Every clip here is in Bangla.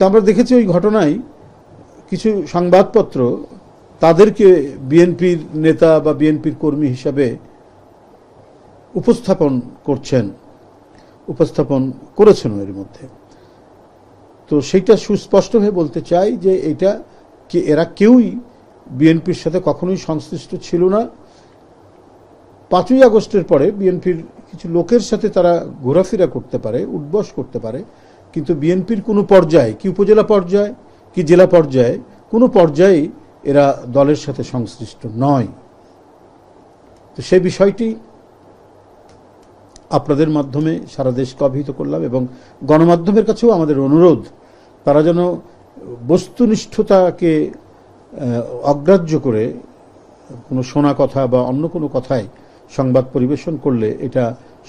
তা আমরা দেখেছি ওই ঘটনায় কিছু সংবাদপত্র তাদেরকে বিএনপির নেতা বা বিএনপির কর্মী হিসাবে উপস্থাপন করছেন, উপস্থাপন করেছেন এর মধ্যে। তো সেইটা সুস্পষ্টভাবে বলতে চাই যে এটা কি, এরা কেউই বিএনপির সাথে কখনোই সংশ্লিষ্ট ছিল না। পাঁচই আগস্টের পরে বিএনপির কিছু লোকের সাথে তারা ঘোরাফেরা করতে পারে উদ্বস করতে পারে। কিন্তু বিএনপির কোনো পর্যায়ে, কি উপজেলা পর্যায়ে, কি জেলা পর্যায়ে, কোনো পর্যায়ে এরা দলের সাথে সংশ্লিষ্ট নয়। তো সে বিষয়টি আপনাদের মাধ্যমে সারা দেশকে অবহিত করলাম এবং গণমাধ্যমের কাছেও আমাদের অনুরোধ, তারা যেন বস্তুনিষ্ঠতাকে অগ্রাহ্য করে কোনো শোনা কথা বা অন্য কোনো কথায় সংবাদ পরিবেশন করলে এটা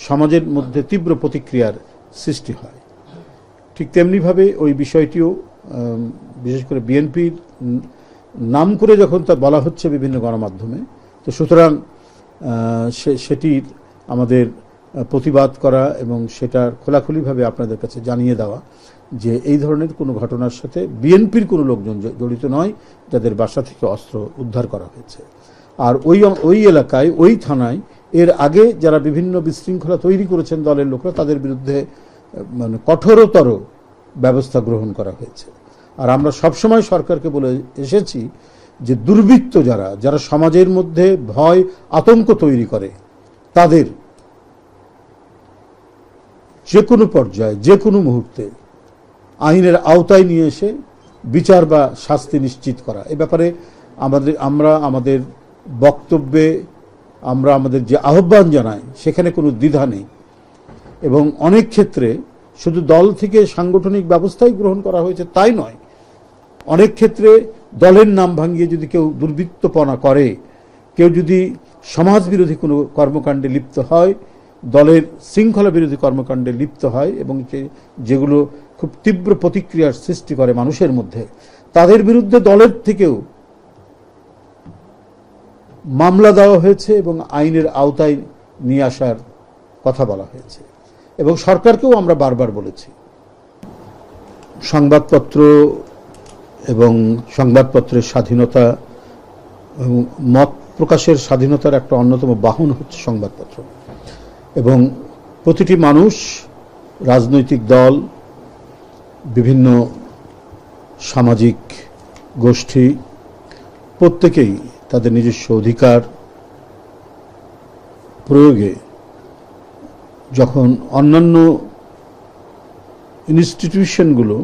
সমাজের মধ্যে তীব্র প্রতিক্রিয়ার সৃষ্টি হয়। ঠিক তেমনিভাবে ওই বিষয়টিও বিশেষ করে বিএনপির নাম করে যখন তা বলা হচ্ছে বিভিন্ন গণমাধ্যমে, তো সুতরাং সেটির আমাদের প্রতিবাদ করা এবং সেটার খোলাখুলিভাবে আপনাদের কাছে জানিয়ে দেওয়া যে এই ধরনের কোনো ঘটনার সাথে বিএনপির কোনো লোকজন জড়িত নয়, যাদের বাসা থেকে অস্ত্র উদ্ধার করা হয়েছে। আর ওই ওই এলাকায়, ওই থানায় এর আগে যারা বিভিন্ন বিশৃঙ্খলা তৈরি করেছেন দলের লোকরা, তাদের বিরুদ্ধে মানে কঠোরতর ব্যবস্থা গ্রহণ করা হয়েছে। আর আমরা সবসময় সরকারকে বলে এসেছি যে দুর্বৃত্ত যারা যারা সমাজের মধ্যে ভয়, আতঙ্ক তৈরি করে, তাদের যে কোনো পর্যায়ে যে কোনো মুহূর্তে আইনের আওতায় নিয়ে এসে বিচার বা শাস্তি নিশ্চিত করা। এ ব্যাপারে আমাদের, আমরা আমাদের বক্তব্যে আমরা আমাদের যে আহ্বান জানাই, সেখানে কোনো দ্বিধা নেই। এবং অনেক ক্ষেত্রে শুধু দল থেকে সাংগঠনিক ব্যবস্থাই গ্রহণ করা হয়েছে তাই নয়, অনেক ক্ষেত্রে দলের নাম ভাঙিয়ে যদি কেউ দুর্বৃত্তপনা করে, কেউ যদি সমাজ বিরোধী কোনো কর্মকাণ্ডে লিপ্ত হয়, দলের শৃঙ্খলা বিরোধী কর্মকাণ্ডে লিপ্ত হয় এবং যেগুলো খুব তীব্র প্রতিক্রিয়ার সৃষ্টি করে মানুষের মধ্যে, তাদের বিরুদ্ধে দলের থেকেও মামলা দেওয়া হয়েছে এবং আইনের আওতায় নিয়ে আসার কথা বলা হয়েছে। এবং সরকারকেও আমরা বারবার বলেছি। সংবাদপত্র এবং সংবাদপত্রের স্বাধীনতা এবং মত প্রকাশের স্বাধীনতার একটা অন্যতম বাহন হচ্ছে সংবাদপত্র। এবং প্রতিটি মানুষ, রাজনৈতিক দল, বিভিন্ন সামাজিক গোষ্ঠী, প্রত্যেকেই তাদের নিজস্ব অধিকার প্রয়োগে যখন অন্যান্য ইনস্টিটিউশনগুলো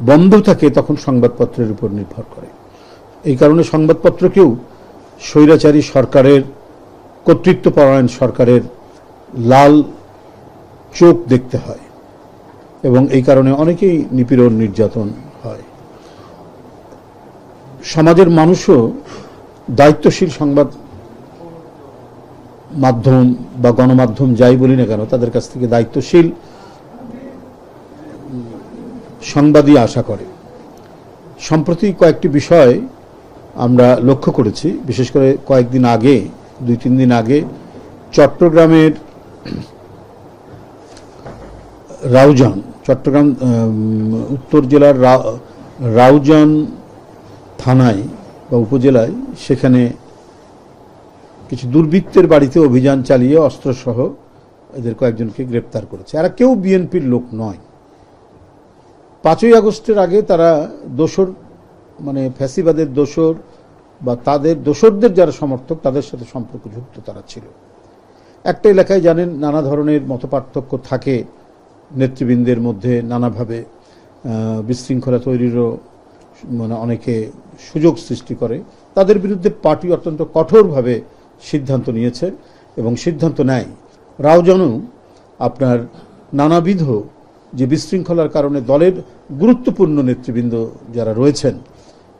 বন্ধ থাকে, তখন সংবাদপত্রের উপর নির্ভর করে। এই কারণে সংবাদপত্রকেও স্বৈরাচারী সরকারের, কর্তৃত্বপরায়ণ সরকারের লাল চোখ দেখতে হয় এবং এই কারণে অনেকেই নিপীড়ন, নির্যাতন হয়। সমাজের মানুষও দায়িত্বশীল সংবাদ মাধ্যম বা গণমাধ্যম যাই বলি না কেন, তাদের কাছ থেকে দায়িত্বশীল সংবাদই আশা করে। সম্প্রতি কয়েকটি বিষয় আমরা লক্ষ্য করেছি, বিশেষ করে কয়েকদিন আগে, দুই তিন দিন আগে চট্টগ্রামের রাউজান, চট্টগ্রাম উত্তর জেলার রাউজান থানায় বা উপজেলায় সেখানে কিছু দুর্বৃত্তের বাড়িতে অভিযান চালিয়ে অস্ত্রসহ এদের কয়েকজনকে গ্রেপ্তার করেছে। আর কেউ বিএনপির লোক নয়। পাঁচই আগস্টের আগে তারা দোসর মানে ফ্যাসিবাদের দোসর বা তাদের দোসরদের যারা সমর্থক, তাদের সাথে সম্পর্কযুক্ত তারা ছিল। একটা এলাকায় জানেন, নানা ধরনের মতপার্থক্য থাকে নেতৃবৃন্দের মধ্যে, নানাভাবে বিশৃঙ্খলা তৈরিরও মানে অনেকে সুযোগ সৃষ্টি করে। তাদের বিরুদ্ধে পার্টি অত্যন্ত কঠোরভাবে সিদ্ধান্ত নিয়েছে এবং সিদ্ধান্ত নেয়। রাওজানও আপনার নানাবিধ যে বিশৃঙ্খলার কারণে দলের গুরুত্বপূর্ণ নেতৃবৃন্দ যারা রয়েছেন,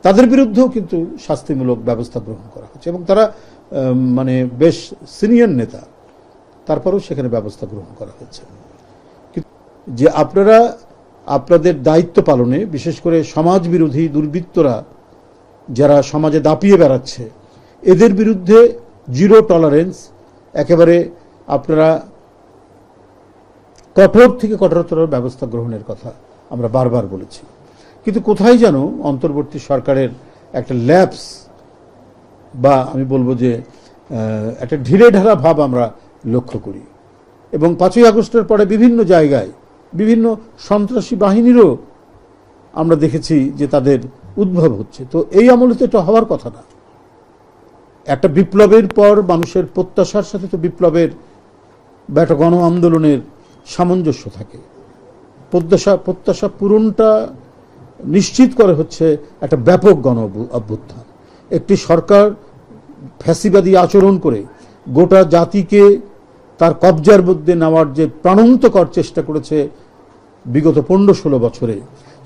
তাদের বিরুদ্ধেও কিন্তু শাস্তিমূলক ব্যবস্থা গ্রহণ করা হচ্ছে এবং তারা মানে বেশ সিনিয়র নেতা, তারপরেও সেখানে ব্যবস্থা গ্রহণ করা হয়েছে। যে আপনারা আপনাদের দায়িত্ব পালনে, বিশেষ করে সমাজ বিরোধী দুর্বৃত্তরা যারা সমাজে দাপিয়ে বেড়াচ্ছে, এদের বিরুদ্ধে জিরো টলারেন্স একেবারে আপনারা কঠোর থেকে কঠোরতর ব্যবস্থা গ্রহণের কথা আমরা বারবার বলেছি। কিন্তু কোথায় যেন অন্তর্বর্তী সরকারের একটা ল্যাপস বা আমি বলব যে একটা ঢিলে ঢালা ভাব আমরা লক্ষ্য করি। এবং পাঁচই আগস্টের পরে বিভিন্ন জায়গায় বিভিন্ন সন্ত্রাসী বাহিনীরও আমরা দেখেছি যে তাদের উদ্ভব হচ্ছে। তো এই আমলে তো এটা হওয়ার কথা না। একটা বিপ্লবের পর মানুষের প্রত্যাশার সাথে তো বিপ্লবের বা একটা গণ আন্দোলনের সামঞ্জস্য থাকে। প্রত্যাশা প্রত্যাশা পূরণটা নিশ্চিত করে হচ্ছে একটা ব্যাপক গণ অভ্যুত্থান। একটি সরকার ফ্যাসিবাদী আচরণ করে গোটা জাতিকে তার কবজার মধ্যে নেওয়ার যে প্রাণন্তকর চেষ্টা করেছে বিগত পনেরো ষোলো বছরে,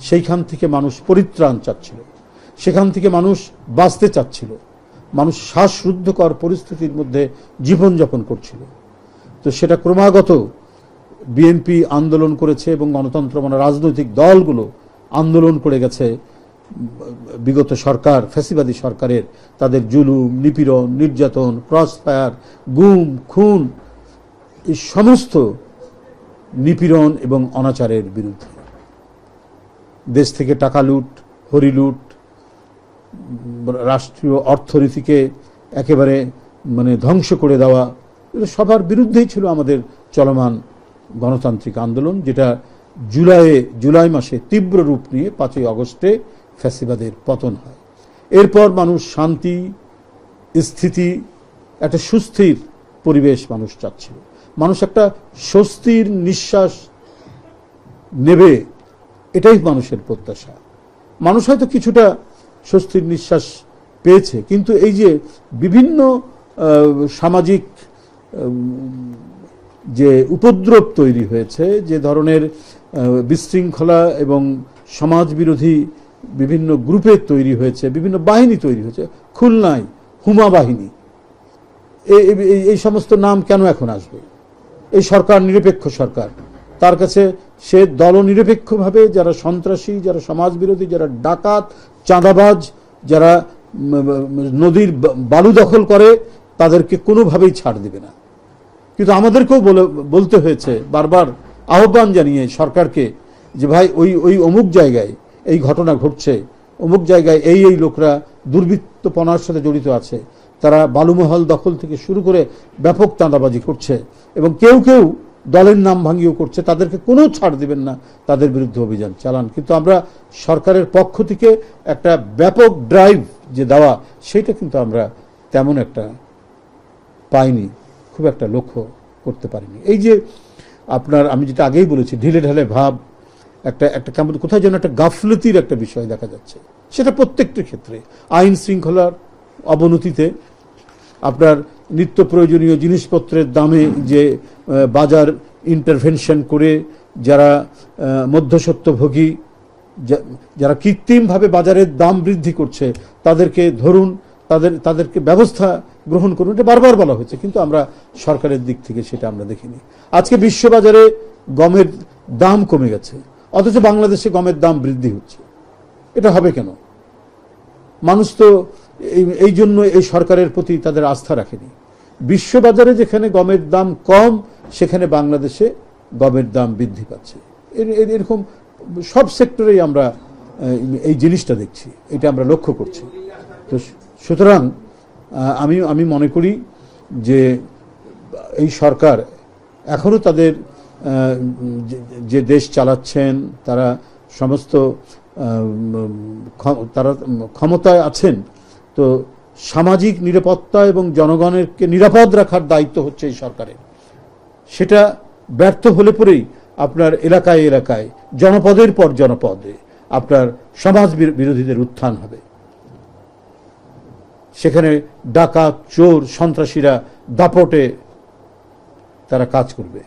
সেইখান থেকে মানুষ পরিত্রাণ চাচ্ছিল। সেখান থেকে মানুষ বাঁচতে চাচ্ছিল। মানুষ শ্বাসরুদ্ধকর পরিস্থিতির মধ্যে জীবনযাপন করছিল। তো সেটা ক্রমাগত বিএনপি আন্দোলন করেছে এবং গণতন্ত্র মানে রাজনৈতিক দলগুলো আন্দোলন করে গেছে। বিগত সরকার, ফ্যাসিবাদী সরকারের তাদের জুলুম, নিপীড়ন, নির্যাতন ক্রস ফায়ার গুম, খুন, এই সমস্ত নিপীড়ন এবং অনাচারের বিরুদ্ধে। দেশ থেকে টাকা লুট হরিলুট রাষ্ট্রীয় অর্থনীতিকে একেবারে মানে ধ্বংস করে দেওয়া সবার বিরুদ্ধেই ছিল আমাদের চলমান গণতান্ত্রিক আন্দোলন, যেটা জুলাইয়ে, জুলাই মাসে তীব্র রূপ নিয়ে পাঁচই আগস্টে ফ্যাসিবাদের পতন হয়। এরপর মানুষ শান্তি, স্থিতি, একটা সুস্থির পরিবেশ মানুষ চাচ্ছিল। মানুষ একটা স্বস্তির নিঃশ্বাস নেবে, এটাই মানুষের প্রত্যাশা। মানুষ হয়তো কিছুটা স্বস্তির নিঃশ্বাস পেয়েছে। কিন্তু এই যে বিভিন্ন সামাজিক যে উপদ্রব তৈরি হয়েছে, যে ধরনের বিশৃঙ্খলা এবং সমাজ বিরোধী বিভিন্ন গ্রুপের তৈরি হয়েছে, বিভিন্ন বাহিনী তৈরি হয়েছে, খুলনায় হুমা বাহিনী এই সমস্ত নাম কেন এখন আসবে? এই সরকার, নিরপেক্ষ সরকার, তার কাছে সে দলনিরপেক্ষভাবে যারা সন্ত্রাসী, যারা সমাজবিরোধী, যারা ডাকাত, চাঁদাবাজ, যারা নদীর বালু দখল করে, তাদেরকে কোনোভাবেই ছাড় দেবে না। কিন্তু আমাদেরকেও বলে, বলতে হয়েছে, বারবার আহ্বান জানিয়ে সরকারকে যে ভাই, ওই ওই অমুক জায়গায় এই ঘটনা ঘটছে, অমুক জায়গায় এই এই লোকরা দুর্বৃত্তপনার সাথে জড়িত আছে, তারা বালুমহল দখল থেকে শুরু করে ব্যাপক চাঁদাবাজি করছে এবং কেউ কেউ দলের নাম ভাঙিয়েও করছে, তাদেরকে কোনো ছাড় দিবেন না, তাদের বিরুদ্ধে অভিযান চালান। কিন্তু আমরা সরকারের পক্ষ থেকে একটা ব্যাপক ড্রাইভ যে দেওয়া, সেটা কিন্তু আমরা তেমন একটা পাইনি, খুব একটা লক্ষ্য করতে পারিনি। এই যে আপনার, আমি যেটা আগেই বলেছি, ঢিলে ঢালে ভাব, একটা একটা কেমন, কোথায় যেন একটা গাফলতির একটা বিষয় দেখা যাচ্ছে। সেটা প্রত্যেকটি ক্ষেত্রে, আইন শৃঙ্খলার অবনতিতে আপনার নিত্য প্রয়োজনীয় জিনিসপত্রের দামে যে বাজার ইন্টারভেনশন করে যারা যা- যারা কৃত্রিমভাবে বাজারের দাম বৃদ্ধি করছে, তাদেরকে ধরুন, তাদের, তাদেরকে ব্যবস্থা গ্রহণ করুন। এটা বারবার বলা হয়েছে, কিন্তু আমরা সরকারের দিক থেকে সেটা আমরা দেখিনি। আজকে বিশ্ববাজারে গমের দাম কমে গেছে, অথচ বাংলাদেশে গমের দাম বৃদ্ধি হচ্ছে। এটা হবে কেন? মানুষ তো এই জন্য এই সরকারের প্রতি তাদের আস্থা রাখেনি। বিশ্ববাজারে যেখানে গমের দাম কম, সেখানে বাংলাদেশে গমের দাম বৃদ্ধি পাচ্ছে। এর- এর- এরকম সব সেক্টরেই আমরা এই জিনিসটা দেখছি। এটা আমরা লক্ষ্য করছি। তো সুতরাং আমি আমি মনে করি যে এই সরকার এখনও তাদের যে- দেশ চালাচ্ছেন, তারা সমস্ত তারা ক্ষমতায় আছেন তো সামাজিক নিরাপত্তা এবং জনগণেরকে নিরাপদ রাখার দায়িত্ব হচ্ছে এই সরকারের। সেটা ব্যর্থ হলে পরেই আপনার এলাকায় এলাকায়, জনপদের পর জনপদে আপনার সমাজ বিরোধীদের উত্থান হবে। সেখানে ডাকাত, চোর, সন্ত্রাসীরা দাপটে তারা কাজ করবে।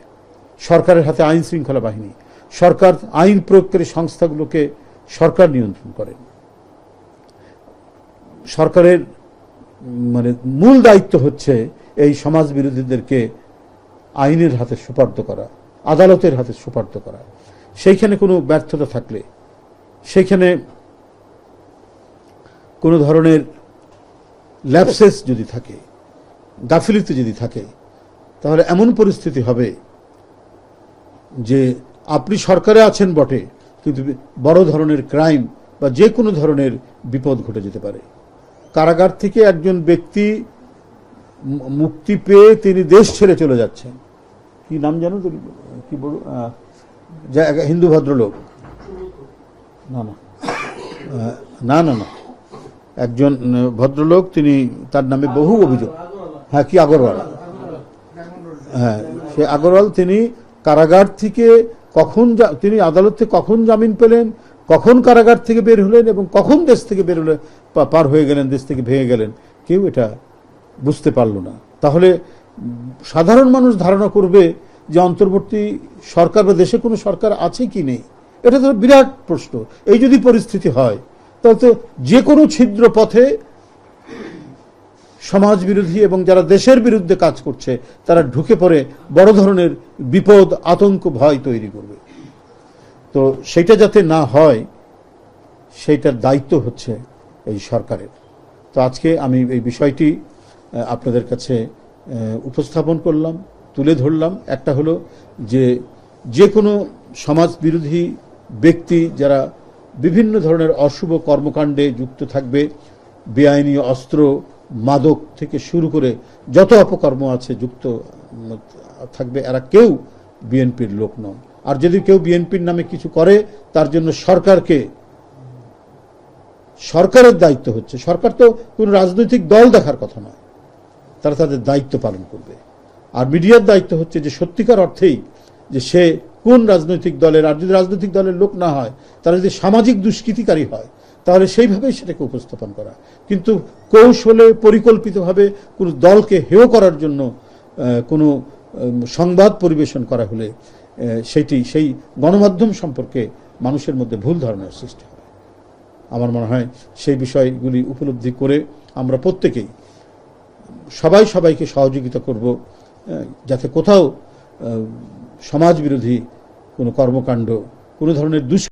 সরকারের হাতে আইন শৃঙ্খলা বাহিনী, সরকার আইন প্রয়োগকারী সংস্থাগুলোকে সরকার নিয়ন্ত্রণ করেন। সরকারের মানে মূল দায়িত্ব হচ্ছে এই সমাজ বিরোধীদেরকে আইনের হাতে সুপার্দ করা, আদালতের হাতে সুপার্দ করা। সেইখানে কোনো ব্যর্থতা থাকলে, সেইখানে কোনো ধরনের ল্যাপসেস যদি থাকে, গাফিলিতে যদি থাকে, তাহলে এমন পরিস্থিতি হবে যে আপনি সরকারে আছেন বটে, কিন্তু বড় ধরনের ক্রাইম বা যে কোনো ধরনের বিপদ ঘটে যেতে পারে। কারাগার থেকে একজন ব্যক্তি মুক্তি পেয়ে তিনি দেশ ছেড়ে চলে যাচ্ছেন। কি নাম জানো তো কি বল? হিন্দু ভদ্রলোক। না না। না না না। একজন ভদ্রলোক, তিনি তার নামে বহু অভিযোগ। হ্যাঁ কি আগরওয়াল? হ্যাঁ সে আগরওয়াল তিনি কারাগার থেকে কখন তিনি আদালত থেকে কখন জামিন পেলেন, কখন কারাগার থেকে বের হলেন এবং কখন দেশ থেকে বের হলেন পার হয়ে গেলেন, দেশ থেকে ভেঙে গেলেন। কেউ এটা বুঝতে পারল না। তাহলে সাধারণ মানুষ ধারণা করবে যে অন্তর্বর্তী সরকার বা দেশে কোনো সরকার আছে কি নেই। এটা তো বিরাট প্রশ্ন। এই যদি পরিস্থিতি হয়, তাহলে তো যে কোনো ছিদ্র পথে সমাজ বিরোধী এবং যারা দেশের বিরুদ্ধে কাজ করছে, তারা ঢুকে পড়ে বড় ধরনের বিপদ, আতঙ্ক, ভয় তৈরি করবে। তো সেটা যাতে না হয়, সেইটার দায়িত্ব হচ্ছে এই সরকারের। তো আজকে আমি এই বিষয়টি আপনাদের কাছে উপস্থাপন করলাম, তুলে ধরলাম। একটা হলো যে যে কোনো সমাজ বিরোধী ব্যক্তি যারা বিভিন্ন ধরনের অশুভ কর্মকাণ্ডে যুক্ত থাকবে, বেআইনি অস্ত্র, মাদক থেকে শুরু করে যত অপকর্ম আছে যুক্ত থাকবে, এরা কেউ বিএনপির লোক নন। আর যদি কেউ বিএনপির নামে কিছু করে, তার জন্য সরকারকে সরকারের দায়িত্ব হচ্ছে। সরকার তো কোন রাজনৈতিক দল দেখার কথা নয়। তারা তাদের দায়িত্ব পালন করবে। আর মিডিয়ার দায়িত্ব হচ্ছে যে সত্যিকার অর্থেই যে সে কোন রাজনৈতিক দলের, আর যদি রাজনৈতিক দলের লোক না হয়, তারা যদি সামাজিক দুষ্কৃতিকারী হয়, তাহলে সেইভাবেই সেটাকে উপস্থাপন করা। কিন্তু কৌশলে, পরিকল্পিতভাবে কোনো দলকে হেয় করার জন্য কোনো সংবাদ পরিবেশন করা হলে সেটি, সেই গণমাধ্যম সম্পর্কে মানুষের মধ্যে ভুল ধারণার সৃষ্টি আমার মনে হয় সেই বিষয়গুলি উপলব্ধি করে আমরা প্রত্যেকেই সবাই সবাইকে সহযোগিতা করব যাতে কোথাও সমাজবিরোধী সমাজ বিরোধী কোনো কর্মকাণ্ড, কোনো ধরনের দুষ